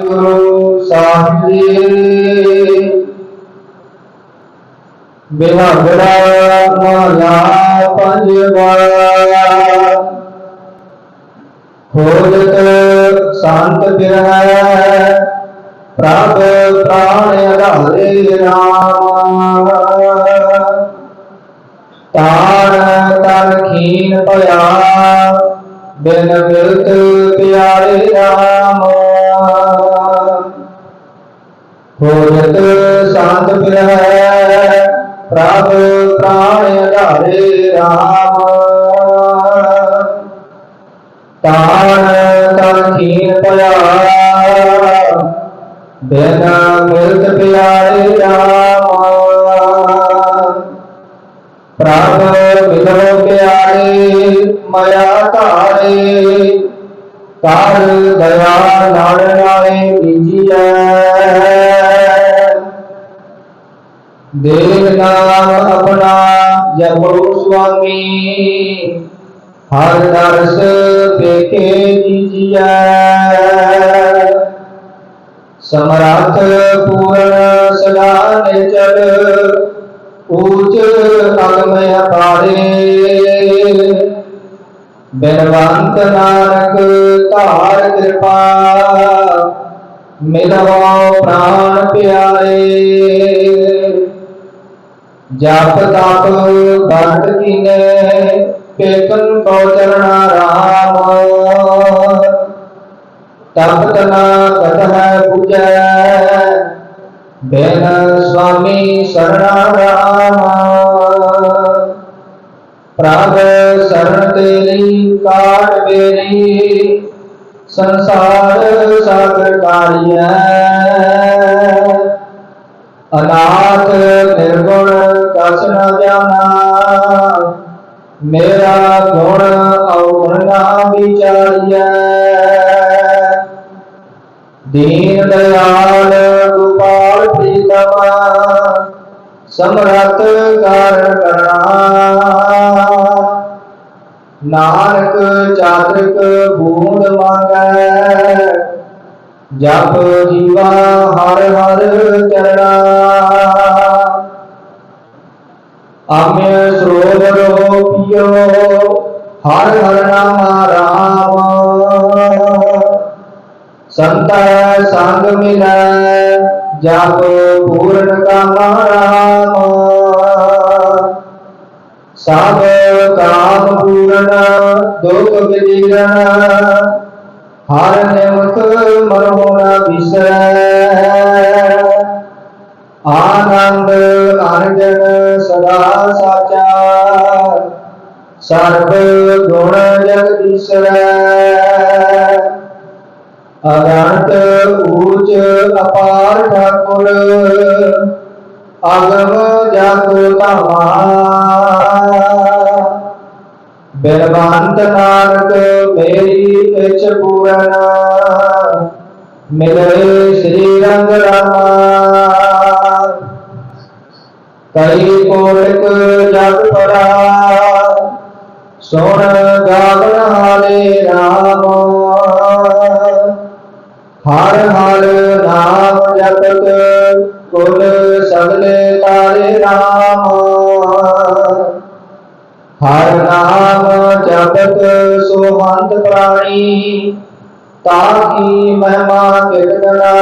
ਗੁਰੂ ਸਾਹਿਬ ਜੀ ਬਿਹਾਗੜਾ ਮਾਲਾ ਪੰਜਵਾ ਖੋਜਤ ਸੰਤ ਬਿਰਹੈ ਪ੍ਰਭ ਪ੍ਰਾਣ ਅਧਾਰੇ ਰਾਮ। ਤਾਣ ਤਨ ਖੀਨ ਭਇਆ, ਬਿਨ ਬਿਰਤ ਪਿਆਰੇ ਰਾਮ। ਹੋਜਤ ਸੰਤ ਬਿਰਹੈ ਪ੍ਰਭ ਪ੍ਰਾਣ ਅਧਾਰੇ ਰਾਮ। ਤਾਣ ਤਨ ਖੀਨ ਭਇਆ, ਬਿਨ ਬਿਰਤ ਪਿਆਰੇ ਰਾਮ। ਪ੍ਰਭ ਮਿਲੋ ਪਿਆਰੇ, ਮਇਆ ਧਾਰੇ। ਕਰ ਦਇਆ ਨਾਲ ਦੇਵ ਨਾਮ ਆਪਣਾ ਜਪੋ ਸੁਆਮੀ ਹਰ ਦਰਸ ਪੇਖੇ ਜੀਜੀਐ ਸਮਰੱਥ ਪੂਰਨ ਸਦਾ ਨਿਚਲ ਊਚ ਅਗਮ ਅਪਾਰੇ ਬਿਨਵੰਤ ਨਾਨਕ ਧਾਰ ਕਿਰਪਾ ਮਿਲਵੋ ਪ੍ਰਾਨ ਪਿਆਰੇ ਜਪ ਤਪ ਬੰਦ ਕੀਨੇ ਪੇਕਨ ਕੋ ਚਰਣਾ ਰਾਮ। ਤਪ ਤਨਾ ਕਤਹ ਪੁਜੈ, ਬਿਨ ਸੁਆਮੀ ਸਰਣਾ ਰਾਮ। ਪ੍ਰਭ ਸਰਨ ਤੇਰੀ ਕਾਟ ਬੇਰੀ ਸੰਸਾਰ ਸਾਗਰ ਕਾਰਿਐ। ਅਨਾਥ ਕਸ ਨ ਜਾਣਾ ਮੇਰਾ ਗੁਣ ਔਗਣ ਨਾ ਵਿਚਾਰੀਐ ਦੀਨ ਦਇਆਲ ਗੋਪਾਲ ਪ੍ਰੀਤਮ ਸਮਰੱਥ ਕਾਰਨ ਕਰਣਾ। ਨਾਨਕ ਚਾਤ੍ਰਿਕ ਬੂੰਦ ਮੰਗੈ, ਜਪ ਜੀਵਾ ਹਰ ਹਰ ਚਰਣਾ। ਆਮੇ ਸਰੋਵਰੋ ਪਿਓ ਹਰ ਹਰ ਨਾਮ ਰਾਮ। ਸੰਤਾ ਸੰਗ ਮਿਲੈ, ਜਪ ਪੂਰਨ ਕਾਮ ਰਾਮ। ਸਭ ਕਾਮ ਪੂਰਨ, ਦੁਖ ਵਿਦੀਰਨ ਹਰ ਨਿਮਖ ਮਨੋ ਗੁਣ ਜਗਦੀਸ਼ਰੈ ਅਗੰਤ ਊਚ ਅਪਾਰ ਠਾਕੁਰ, ਅਗਮ ਜਗ ਧਾਮਾ। ਬਿਰਵੰਤ ਨਾਨਕ ਮੇਰੀ ਇਛ ਪੂਰਨ ਮਿਲੇ ਸ੍ਰੀ ਰੰਗ ਰਾਮਾ। ਕਈ ਕੋਟਕ ਜਗ ਪਰਾ ਸੁਣ ਗਾਵਨ ਹਾਲੇ ਰਾਮ। ਹਰ ਹਰ ਨਾਮ ਜਪਤ ਕੁਲ ਸਗਲੇ ਤਾਰੇ ਰਾਮ। ਹਰ ਨਾਮ ਜਪਤ ਸੁਹੰਤ ਪ੍ਰਾਣੀ, ਤਾ ਤਾਕੀ ਮਹਿਮਾ ਕਿਰਤਨਾ।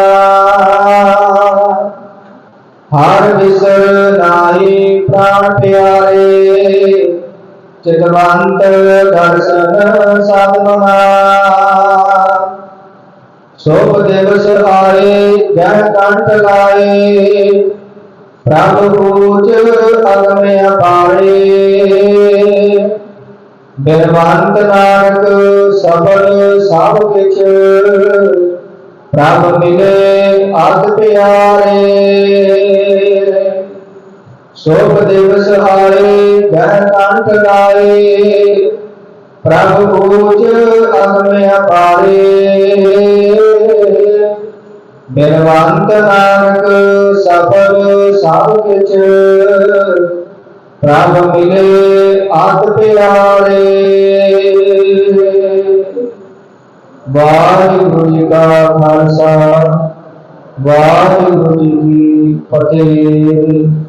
ਹਰ ਵਿਸਰ ਨਾਹੀ ਪ੍ਰਾਣ ਪਿਆਰੇ ਚਿਤਵੰਤ ਦਰਸ਼ਨ ਸਾਧਨਾ ਸੋਭ ਦਿਵਸ ਆਏ ਜਨ ਕੰਠ ਲਾਏ ਪ੍ਰਭ ਪੂਜ ਅਗਮ ਅਪਾਰੇ ਬਿਰਵੰਤ ਨਾਨਕ ਸਬਰ ਸਭ ਕਿਛ ਪ੍ਰਭ ਮਿਲੇ ਅਤ ਪਿਆਰੇ ਸੋਭ ਦਿਵਸ ਆਏ ਜਨ ਕੰਠ ਲਾਏ। ਪ੍ਰਭ ਪੂਜ ਅਗਮ ਅਪਾਰੇ ਬਿਰਵੰਤ ਨਾਨਕ ਸਫਲ ਸਭ ਕਿਛ ਪ੍ਰਭ ਮਿਲੇ ਆਤ ਪਿਆਰੇ। ਵਾਹਿਗੁਰੂ ਜੀ ਕਾ ਖਾਲਸਾ, ਵਾਹਿਗੁਰੂ ਜੀ ਕੀ ਫਤਿਹ।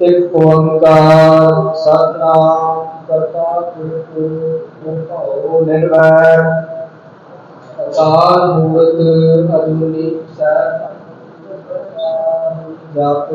ਇੱਕ ਓੰਕਾਰ ਸਤਨਾਮ ਕਰਤਾ ਪੁਰਖ ਓੰਕਾਰ ਨਿਰਵੈਰ ਅਕਾਲ। ਮੂਰਤ ਅਜੂਨੀ ਸੈਭੰ ਜਪ